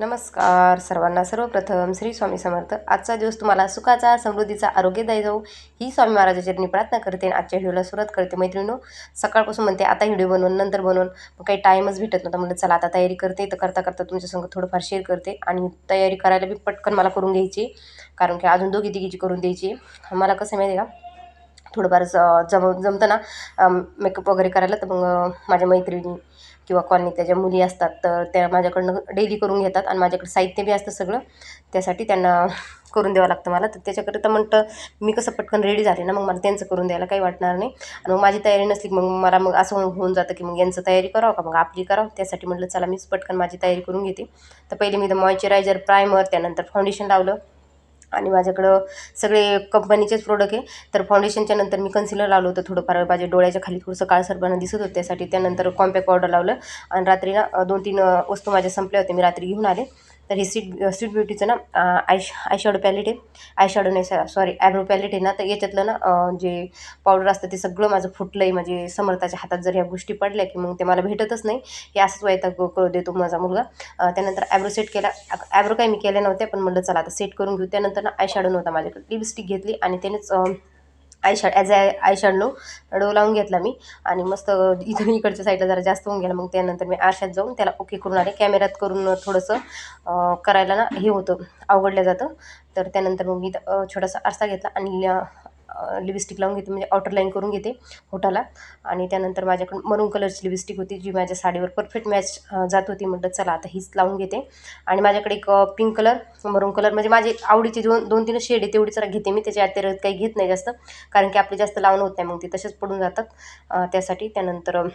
नमस्कार सर्वांना. सर्वप्रथम श्री स्वामी समर्थ. आजचा दिवस तुम्हाला सुखाचा समृद्धीचा आरोग्यदायी जाऊ ही स्वामी महाराजाच्या चरणी प्रार्थना करते आणि आजच्या व्हिडिओला सुरुवात करते. मैत्रिणीनो सकाळपासून म्हणते आता व्हिडिओ बनवून नंतर बनवून. मग काही टाईमच भेटत नव्हता. म्हणलं चला आता तयारी करते. तर करता करता तुमच्यासंग थोडंफार शेअर करते आणि तयारी करायला बी पटकन मला करून घ्यायची. कारण की अजून दोघी तिघीची करून द्यायची. मला कसं माहिती आहे का? थोडंफार ज- जम जमतं ना मेकअप वगैरे करायला तर मग माझ्या मैत्रिणी किंवा कॉलनी त्याच्या मुली असतात तर त्या माझ्याकडनं डेली करून घेतात आणि माझ्याकडे साहित्य बी असतं सगळं. त्यासाठी त्यांना करून द्यावं लागतं मला. तर त्याच्याकरिता म्हणतं मी कसं पटकन रेडी झाले ना मग मला त्यांचं करून द्यायला काही वाटणार नाही. आणि मग माझी तयारी नसली की मग मला मग असं होऊन होऊन जातं की मग यांचं तयारी करावं का? मग आपली करावं. त्यासाठी म्हटलं चला मीच पटकन माझी तयारी करून घेते. तर पहिले मी तर मॉइश्चरायझर प्रायमर त्यानंतर फाउंडेशन लावलं. आणि माझ्याकडं सगळे कंपनीचेच प्रोडक्ट आहे. तर फाउंडेशनच्या नंतर मी कन्सिलर लावलं होतं थोडंफार. माझ्या डोळ्याच्या खाली थोडंसं काळसरपणा दिसत होतं. त्यासाठी त्यानंतर कॉम्पॅक्ट पावडर लावलं. आणि रात्री ना दोन तीन वस्तू माझ्या संपल्या होत्या. मी रात्री घेऊन आले. तर हे सीट सीट ब्युटीचं ना आय आयशॅडो पॅलेट आहे. आयशॅडो नाही नाही सॉरी ॲब्रो पॅलेट आहे ना. तर याच्यातलं ना जे पावडर असतं ते सगळं माझं फुटलं आहे म्हणजे समर्थाच्या हातात जर ह्या गोष्टी पडल्या की मग ते मला भेटतच नाही. हे असंच वैताग करू देतो माझा मुलगा. त्यानंतर ॲब्रो सेट केला. ॲब्रो काय मी केल्या नव्हत्या पण म्हटलं चला आता सेट करून घेऊ. त्यानंतर ना आयशॅडो नव्हता माझ्याकडे. लिपस्टिक घेतली आणि त्यानेच eyeshadow as eye eye shadow डो लावून घेतला मी. आणि मस्त इथून इकडच्या साईडला जरा जास्त होऊन गेला. मग त्यानंतर मी आरशात जाऊन त्याला ओके करून आले. कॅमेऱ्यात करून थोडंसं करायला ना हे होतं अवघडलं जातं. तर त्यानंतर मग मी छोटासा आरसा घेतला आणि लिपस्टिक लावून घेते म्हणजे आउटर लाईन करून घेते होटाला आणि त्यानंतर माझ्याकडून मरून कलरची लिपस्टिक होती जी माझ्या साडीवर परफेक्ट मॅच जात होती. म्हटलं चला आता हीच लावून घेते. आणि माझ्याकडे एक पिंक कलर मरून कलर म्हणजे माझे आवडीचे दोन दोन तीन शेड आहे तेवढी जरा घेते मी. त्याच्या अतिरिक्त काही घेत नाही जास्त कारण की आपले जास्त लावणं होत नाही मग ते तसेच पडून जातात. त्यासाठी त्यानंतर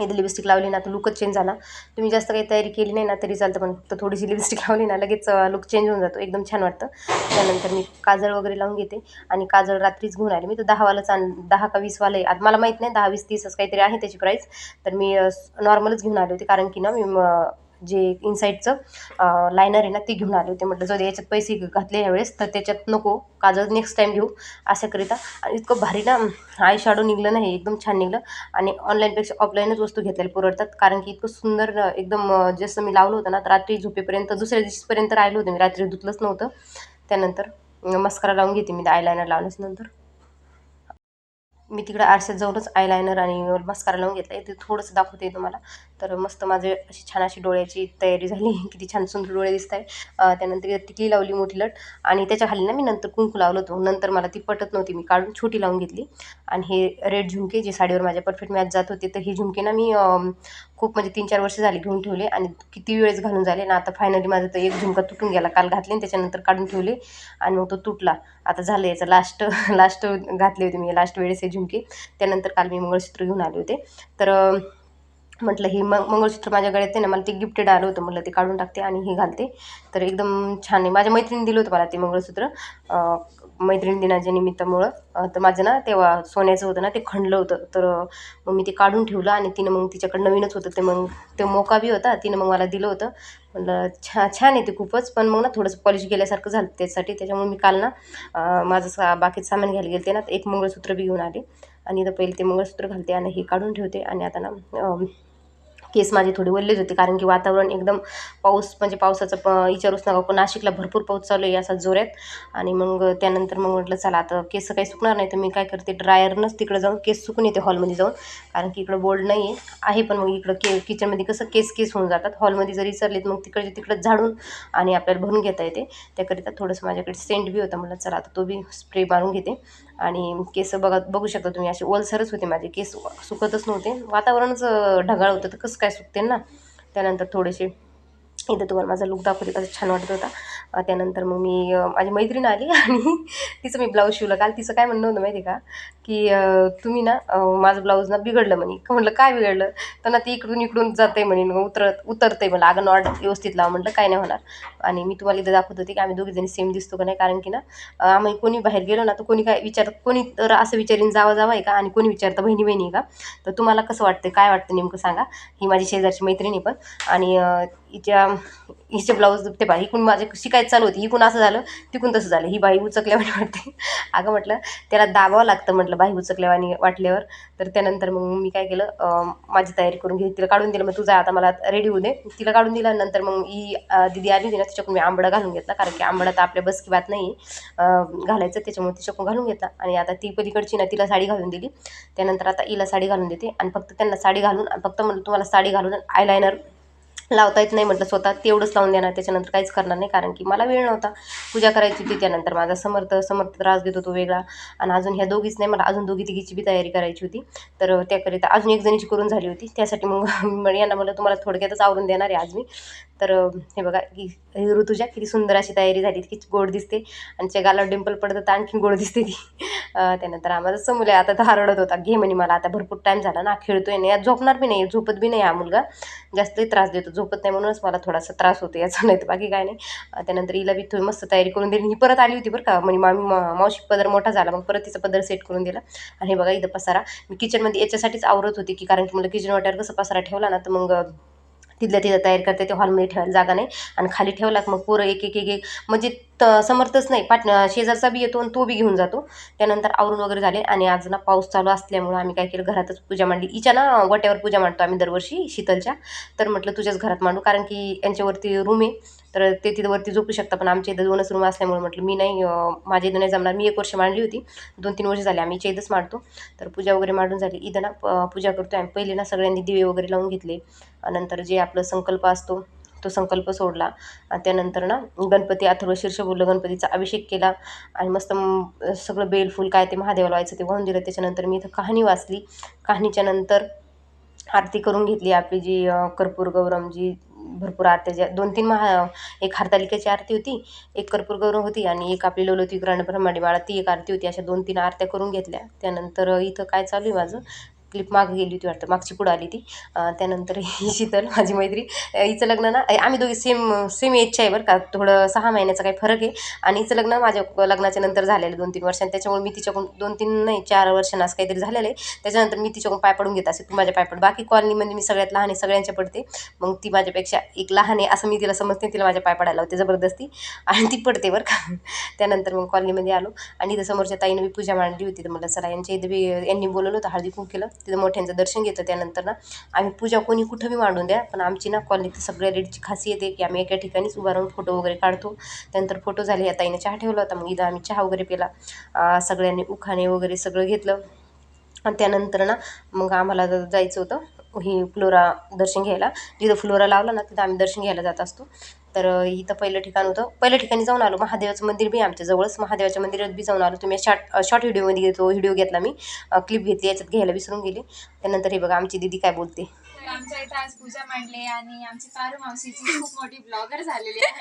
इथे लिपस्टिक लावली ना तर लुकच चेंज झाला. तुम्ही जास्त काही तयारी केली नाही ना तरी चालतं पण फक्त थोडीशी लिपस्टिक लावली ना लगेच लुक चेंज होऊन जातो. एकदम छान वाटतं. त्यानंतर मी काजळ वगैरे लावून घेते. आणि काजळ रात्रीच घेऊन आले. मी तर दहावालाच आण दहा का वीसवाला आहे. आता मला माहीत नाही दहा वीस तीस असं काहीतरी आहे त्याची प्राईस तर मी नॉर्मलच घेऊन आले होते. कारण की ना मी जे इनसाईडचं लायनर आहे ना ते घेऊन आले होते. म्हटलं जाऊ दे याच्यात पैसे घातले यावेळेस तर त्याच्यात नको काजळ नेक्स्ट टाईम घेऊ अशाकरिता. आणि इतकं भारी ना आय शॅडो निघलं नाही एकदम छान निघलं. आणि ऑनलाईनपेक्षा ऑफलाईनच वस्तू घेतलेल्या पुरवतात कारण की इतकं सुंदर एकदम जसं मी लावलं होतं ना तर रात्री झोपेपर्यंत दुसऱ्या दिवशीपर्यंत राहिलं होतं मी. रात्री धुतलंच नव्हतं. त्यानंतर मस्करा लावून घेते मी आयलायनर लावल्याच नंतर. मी तिकडं आरशात जाऊनच आयलायनर आणि मस्कारा लावून घेतला ते थोडंसं दाखवते तुम्हाला. तर मस्त माझे अशी छान अशी डोळ्याची तयारी झाली. किती छान सुंदर डोळे दिसत आहे त्यानंतर टिकली लावली मोठी लट. आणि त्याच्याखाली ना मी नंतर कुंकू लावलं होतं. नंतर मला ती पटत नव्हती. मी काढून छोटी लावून घेतली. आणि हे रेड झुमके जे साडीवर माझ्या परफेक्ट मॅच जात होते तर ही झुमके ना मी खूप म्हणजे तीन चार वर्ष झाली घेऊन ठेवले. आणि किती वेळेस घालून झाले ना आता फायनली माझं तर एक झुमका तुटून गेला. काल घातले आणि त्याच्यानंतर काढून ठेवले. आणि मग तो तुटला. आता झालं याचं लास्ट लास्ट घातले होते मी. लास्ट वेळेस हे झुमके त्यानंतर काल मी मंगळसूत्र घेऊन आले होते. तर म्हटलं हे मग मंगळसूत्र माझ्याकडे येते ना मला ते गिफ्टेड आलं होतं म्हटलं ते काढून टाकते आणि हे घालते. तर एकदम छान आहे. माझ्या मैत्रिणी दिलं होतं मला ते मंगळसूत्र. मैत्रिणी दिनाच्या निमित्तामुळं तर माझं ना तेव्हा सोन्याचं होतं ना ते खणलं होतं. तर मग मी ते काढून ठेवलं आणि तिनं मग तिच्याकडं नवीनच होतं. ते मग ते मोका बी होता तिनं मग मला दिलं होतं. म्हटलं छा छान आहे ते खूपच पण मग ना थोडंसं पॉलिश गेल्यासारखं झालं त्यासाठी त्याच्यामुळे मी काल ना माझं सा बाकीचं सामान घ्यायला गेले ना एक मंगळसूत्र बी घेऊन आले. आणि तर पहिले ते मंगळसूत्र घालते आणि हे काढून ठेवते. आणि आता ना केस माझे थोडे वल्लेच होते कारण की वातावरण एकदम पाऊस म्हणजे पावसाचं प विचारूच नका पण नाशिकला भरपूर पाऊस चालू आहे असा जोरात. आणि मग त्यानंतर मग म्हटलं चला आता केस काही सुकणार नाही तर मी काय करते ड्रायरनंच तिकडं जाऊन केस सुकून येते हॉलमध्ये जाऊन. कारण की इकडं बोर्ड नाही आहे आहे पण मग इकडं के किचनमध्ये कसं केस केस होऊन जातात. हॉलमध्ये जरी विचारलेत मग तिकडे तिकडं झाडून आणि आपल्याला भरून घेता येते. त्याकरिता थोडंसं माझ्याकडे सेंट बी होता. म्हटलं चला आता तो बी स्प्रे मारून घेते. आणि केस बघा बघू शकता तुम्ही असे ओलसरच होते माझे केस सुकतच नव्हते. वातावरणच ढगाळ होतं तर कसं काय सुकते ना? त्यानंतर थोडेसे इथं तुम्हाला माझा लुक दाखवते कसं छान वाटत होता. त्यानंतर मग मी माझी मैत्रीण आली आणि तिचं मी ब्लाऊज शिवलं. काल तिचं काय म्हणणं होतं माहिती आहे का की तुम्ही ना माझं ब्लाऊज ना बिघडलं म्हणे. का म्हटलं काय बिघडलं? तर ना ती इकडून इकडून जाते म्हणे मग उतरत उतरते मला अगं नॉट व्यवस्थित लावा म्हटलं काय नाही होणार. आणि मी तुम्हाला इथं दाखवत होते की आम्ही दोघीजणी सेम दिसतो का नाही कारण की ना आम्ही कोणी बाहेर गेलो ना तर कोणी काय विचार कोणी तर असं विचारीन जावा जावा आहे का? आणि कोणी विचारतं बहिणी बहिणी आहे का? तर तुम्हाला कसं वाटतं काय वाटतं नेमकं सांगा. ही माझी शेजारची मैत्रिणी पण. आणि तिच्या हिचे ब्लाऊज ते बाई इकून माझे शिकायचं चालू होती इकून असं झालं तिकून तसं झालं. ही बाई उचकल्यावानी वाटते. अगं म्हटलं त्याला दाबावं लागतं म्हटलं बाई उचकल्यावानी वाटल्यावर. तर त्यानंतर मग मी काय केलं माझी तयारी करून घेतली. तिला काढून दिलं मग तुझा आता मला रेडी होऊ दे. तिला काढून दिलं नंतर मग ही दिदी आली होती ना तिच्याकडून मी आंबडा घालून घेतला. कारण की आंबडा तर आपल्या बस की बात नाही घालायचं त्याच्यामुळे तिच्याकडून घालून घेतला. आणि आता ती पलीकडची ना तिला साडी घालून दिली. त्यानंतर आता हिला साडी घालून देते. आणि फक्त त्यांना साडी घालून फक्त म्हणलं तुम्हाला साडी घालून आयलायनर लावता येत नाही म्हटलं स्वतः तेवढंच लावून देणार त्याच्यानंतर काहीच करणार नाही कारण की मला वेळ नव्हता. पूजा करायची होती त्यानंतर माझा समर्थ समर्थ त्रास देत होतो वेगळा. आणि अजून ह्या दोघीच नाही मला अजून दोघी तिघीची बी तयारी करायची होती. तर त्याकरिता अजून एक जणीची करून झाली होती. त्यासाठी मग मी यांना म्हटलं तुम्हाला थोडक्यातच आवरून देणार आहे आज मी. तर हे बघा की ऋतुजा किती सुंदर अशी तयारी झाली की गोड दिसते. आणि त्या गालावर डिंपल पडतं तर आणखीन गोड दिसते ती. त्यानंतर आम्हाला समोर आहे आता तर हा रडत होता घे म्हणे मला आता भरपूर टाईम झाला ना खेळतोय नाही आज झोपणार बी नाही झोपत बी नाही हा मुलगा जास्तही त्रास देतो झोपत नाही म्हणूनच मला थोडासा त्रास होतो याचा नाही तर बाकी काय नाही. त्यानंतर हिला बी थोडी मस्त तयारी करून दिली ही परत आली होती बरं का म्हणजे मामी मावशी पदर मोठा झाला मग परत तिचा पदर सेट करून दिला. आणि बघा इथं पसारा मी किचनमध्ये याच्यासाठीच आवरत होती की कारण की मला किचन वाट्यावर कसं पसारा ठेवला ना तर मग तिथल्या तिथं तयारी करते ते हॉलमध्ये ठेवायला जागा नाही. आणि खाली ठेवला मग पोरं एक एक एक एक म्हणजे तर समर्थच नाही. पाट शेजारचा बी येतो आणि तो बी घेऊन जातो. त्यानंतर आवरून वगैरे झाले आणि आज ना पाऊस चालू असल्यामुळं आम्ही काय केलं घरातच पूजा मांडली. हिच्या ना वट्यावर पूजा मांडतो आम्ही दरवर्षी शीतलच्या. तर म्हटलं तुझ्याच घरात मांडू कारण की यांच्यावरती रूम आहे. तर ते तिथं वरती झोपू शकता पण आमच्या इथं दोनच रूम असल्यामुळे म्हटलं मी नाही माझ्या इथं नाही जमणार. मी एक वर्ष मांडली होती. दोन तीन वर्ष झाले आम्ही इथं इथंच मांडतो. तर पूजा वगैरे मांडून झाली. इथं ना प- पूजा करतो आम्ही. पहिले ना सगळ्यांनी दिवे वगैरे लावून घेतले. नंतर जे आपलं संकल्प असतो तो संकल्प सोडला. आणि त्यानंतर ना गणपती अथर्व शीर्ष बोललं गणपतीचा अभिषेक केला. आणि मस्त सगळं बेलफूल काय ते महादेवाला व्हायचं ते वाहून दिलं. त्याच्यानंतर मी इथं कहाणी वाचली. कहाणीच्या नंतर आरती करून घेतली आपली जी कर्पूर गौरम जी भरपूर आरत्या ज्या दोन तीन महा एक हरतालिकेची आरती होती एक कर्पूर गौरम होती आणि एक आपली लोलती ग्रहण ब्रह्माडी माळा ती एक आरती होती. अशा दोन तीन आरत्या करून घेतल्या. त्यानंतर इथं काय चालू आहे माझं? क्लिप मागं गेली होती वाटतं मागची पुढं आली ती त्यानंतर ही शीतल माझी मैत्री. हिचं लग्न ना आम्ही दोघी सेम सेम एजच्या आहे बरं का थोडं सहा महिन्याचा काही फरक आहे. आणि हिचं लग्न माझ्या लग्नाच्या नंतर झालेलं दोन तीन वर्षांनी. त्याच्यामुळे मी तिच्याकडून दोन तीन नाही चार वर्षांना असं काहीतरी झालेलं आहे. त्याच्यानंतर मी तिच्याकडून पाय पडून घेत असे तू माझ्या पाय पड. बाकी कॉलनीमध्ये मी सगळ्यात लहान आहे सगळ्यांच्या पडते. मग ती माझ्यापेक्षा एक लहान आहे असं मी तिला समजते तिला माझ्या पाय पडायला होते जबरदस्ती. आणि ती पडते बरं का. त्यानंतर मग कॉलनीमध्ये आलो. आणि इथं समोरच्या ताईनं मी पूजा मांडली होती. तर मला चला यांच्या इथं बी यांनी बोलवलं होतं हळदी कुंकू केलं. तिथं मोठ्यांचं दर्शन घेतं त्यानंतर ना. आम्ही पूजा कोणी कुठं बी मांडून द्या पण आमची ना कॉलनीत सगळ्या लेडीजची खासियत आहे की आम्ही एका ठिकाणीच उभा राहून फोटो वगैरे काढतो. त्यानंतर फोटो झाले या ताईनं चहा ठेवला होता मग इथं आम्ही चहा वगैरे पेला. सगळ्यांनी उखाणे वगैरे सगळं घेतलं. आणि त्यानंतर ना मग आम्हाला जायचं होतं ही फ्लोरा दर्शन घ्यायला. जिथं फ्लोरा लावला ना तिथं आम्ही दर्शन घ्यायला जात असतो. तर इथं पहिलं ठिकाण होतं. पहिल्या ठिकाणी जाऊन आलो. महादेवाचं मंदिर बी आमच्या जवळच. महादेवाच्या मंदिरात बी जाऊन आलो. तुम्ही शॉर्ट शॉर्ट व्हिडिओमध्ये घेतो व्हिडिओ घेतला मी. क्लिप घेतली याच्यात घ्यायला विसरून गेले. त्यानंतर हे बघा आमची दिदी काय बोलते. आमच्या इथं आज पूजा मांडली आणि आमची पारू मावशीची खूप मोठी ब्लॉगर झालेली आहे.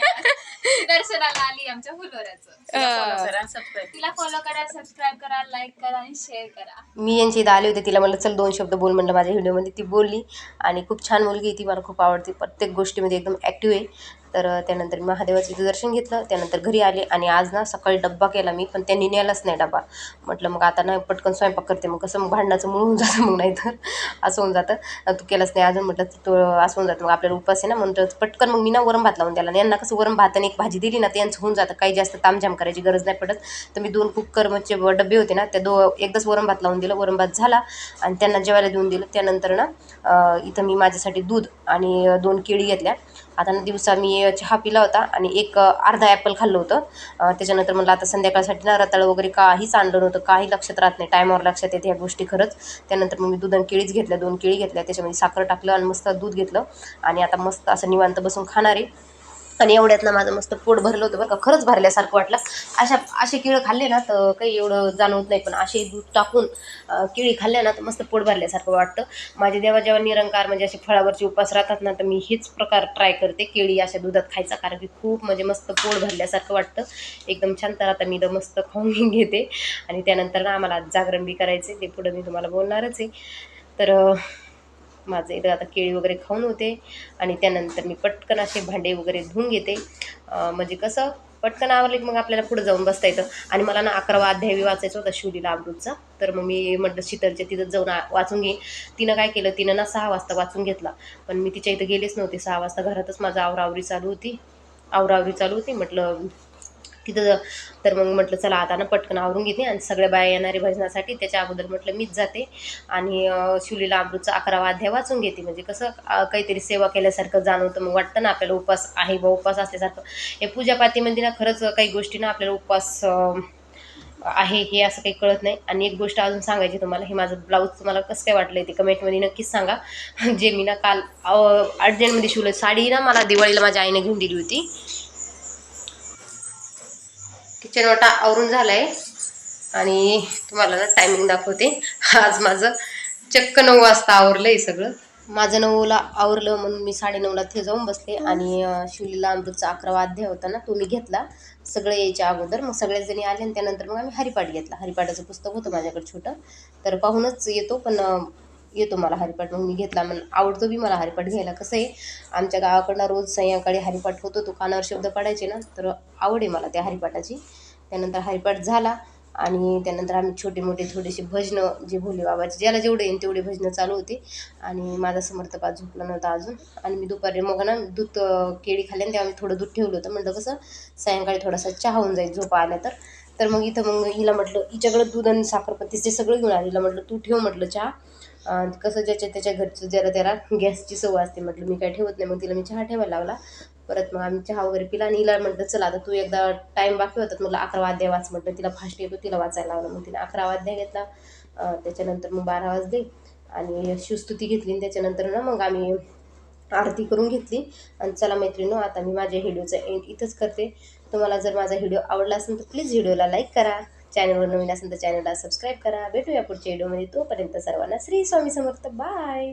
दर्शनाला आली आमच्या फुलोऱ्याचं तिला फॉलो करा सबस्क्राईब करा लाईक करा आणि शेअर करा. मी यांची इथं आले होते तिला म्हणलं चल दोन शब्द बोल म्हणलं माझ्या व्हिडिओमध्ये ती बोलली आणि खूप छान मुलगी ती मला खूप आवडते. प्रत्येक गोष्टीमध्ये एकदम ॲक्टिव्ह आहे. तर त्यानंतर मी महादेवाचं दर्शन घेतलं. त्यानंतर घरी आले आणि आज ना सकाळी डब्बा केला मी पण त्यांनी नेलाच नाही डबा. म्हटलं मग आता ना पटकन स्वयंपाक करते मग कसं मग भांडणाचं मूळ होऊन जातं मग नाही तर. असं होऊन जातं. तू केलंच नाही अजून म्हटलं तो असं होऊन जातं. मग आपल्याला उपास आहे ना म्हणतो पटकन मग मी ना वरण भात लावून द्याला आणि यांना कसं वरण भात आणि एक भाजी दिली ना ते यांचं होऊन जातं. काही जास्त तामझाम करायची गरज नाही पडत. तर मी दोन कुकरचे डबे होते ना त्या दो एकदाच वरण भात लावून दिलं. वरण भात झाला आणि त्यांना जेवायला देऊन दिलं. त्यानंतर ना इथं मी माझ्यासाठी दूध आणि दोन केळी घेतल्या. आता दिवसा मी चहा पिला होता आणि एक अर्धा ॲपल खाल्लं होतं. त्याच्यानंतर मला आता संध्याकाळसाठी ना रताळ वगैरे काहीच आणलं नव्हतं काही लक्षात राहत नाही टायमावर लक्षात येते ह्या गोष्टी खरंच. त्यानंतर मग मी दूध आणि केळीच घेतल्या दोन केळी घेतल्या त्याच्यामध्ये साखर टाकलं आणि मस्त दूध घेतलं. आणि आता मस्त असं निवांत बसून खाणार. आहे आणि एवढ्यातनं माझं मस्त पोट भरलं होतं बरं का. खरंच भरल्यासारखं वाटलं. अशा असे केळं खाल्ले ना तर काही एवढं जाणवत नाही. पण असे दूध टाकून केळी खाल्ल्या ना तर मस्त पोट भरल्यासारखं वाटतं. माझे देवा जेव्हा निरंकार म्हणजे असे फळावरचे उपास राहतात ना तर मी हेच प्रकार ट्राय करते. केळी अशा दुधात खायचा कारण की खूप म्हणजे मस्त पोट भरल्यासारखं वाटतं. एकदम छान तर आता मी इथं मस्त खाऊन घेते. आणि त्यानंतर ना आम्हाला जागरण बी करायचे ते पुढं मी तुम्हाला बोलणारच आहे. तर माझं इथं आता केळी वगैरे खाऊन होते. आणि त्यानंतर मी पटकन असे भांडे वगैरे धुवून घेते. म्हणजे कसं पटकन आवरले की मग आपल्याला पुढे जाऊन बसता येतं. आणि मला ना अकरावा अध्याय वाचायचं वाचायचा होता शिवलीला अमृतचा. तर मग मी म्हटलं शीतलच्या तिथं जाऊन आ- वाचून घेईन तिनं काय केलं तिनं ना सहा वाजता वाचून घेतला. पण मी तिच्या इथं गेलेच नव्हते. सहा वाजता घरातच माझं आवरावरी चालू होती. आवरावरी चालू होती. म्हटलं तिथं तर मग म्हटलं चला आता ना पटकन आवरून घेते आणि सगळ्या बाया येणारे भजनासाठी. त्याच्या अगोदर म्हटलं मीच जाते आणि शिवलीला अमृतचा अकरावा अध्याय वाचून घेते. म्हणजे कसं काहीतरी सेवा केल्यासारखं जाणवतं. मग वाटतं ना आपल्याला उपवास आहे बा उपवास असल्यासारखं. हे पूजापातीमध्ये ना खरंच काही गोष्टी ना आपल्याला उपवास आहे हे असं काही कळत नाही. आणि एक गोष्ट अजून सांगायची तुम्हाला हे माझं ब्लाऊज तुम्हाला कसं काय वाटलं ते कमेंटमध्ये नक्कीच सांगा. जे मी ना काल अर्जंटमध्ये शिवलं साडी ना मला दिवाळीला माझ्या आईने घेऊन दिली होती. किचन वाटा आवरून झाला आहे आणि तुम्हाला ना टायमिंग दाखवते. आज माझं चक्क नऊ वाजता आवरलं आहे सगळं. माझं नऊला आवरलं म्हणून मी साडेनऊला ते जाऊन बसले. आणि शिवलीला अमृतचा अकरावा अध्याय होता ना तो मी घेतला. सगळे यायच्या अगोदर. मग सगळेजणी जणी आले आणि त्यानंतर मग आम्ही हरिपाठ घेतला. हरिपाठाचं पुस्तक होतं माझ्याकडे छोटं. तर पाहूनच येतो पण येतो मला हरिपाठ मग मी घेतला. म्हणून आवडतो बी मला हरिपाठ घ्यायला. कसं आहे आमच्या गावाकडनं रोज संध्याकाळी हरिपाठ होतो. तो कानावर शब्द पडायचे ना तर आवड आहे मला त्या हरिपाठाची. त्यानंतर हरिपाठ झाला आणि त्यानंतर आम्ही छोटे मोठे थोडेसे भजनं जे भोले बाबाचे ज्याला जेवढे येईन तेवढे भजनं चालू होते. आणि माझा समर्थक आज झोपला नव्हता अजून. आणि मी दुपारी मग ना दूध केळी खाल्ली आणि तेव्हा मी थोडं दूध ठेवलं होतं. म्हटलं कसं सायंकाळी थोडासा चहा होऊन जाईल झोपा आल्या तर. तर मग इथं मग हिला म्हटलं हिच्याकडं दूध आणि साखरपत्तीचे सगळं घेऊन आलेलं म्हटलं तू ठेव म्हटलं चहा. कसं ज्याच्या त्याच्या घरचं जरा त्याला गॅसची सवय असते म्हटलं मी काय ठेवत नाही मग तिला मी चहा ठेवायला लावला. परत मग आम्ही चहा वगैरे पिला आणि हिला म्हटलं चला आता तू एकदा टाईम बाकी होतात मला अकरा वाद्य वाच म्हटलं. तिला फास्ट येतो तिला वाचायला लावलं. मग तिने अकरा वाद्य घेतला. त्याच्यानंतर मग बारा वाजले. आणि शिवस्तुती घेतली आणि त्याच्यानंतर ना मग आम्ही आरती करून घेतली. आणि चला मैत्रिणो आता मी माझ्या व्हिडिओचा एंड इथंच करते. तुम्हाला जर माझा व्हिडिओ आवडला असेल तर प्लीज व्हिडिओला लाईक करा. चॅनलवर नवीन असेल तर चॅनलला सबस्क्राईब करा. भेटूया पुढच्या व्हिडिओमध्ये तोपर्यंत सर्वांना श्री स्वामी समर्थ. बाय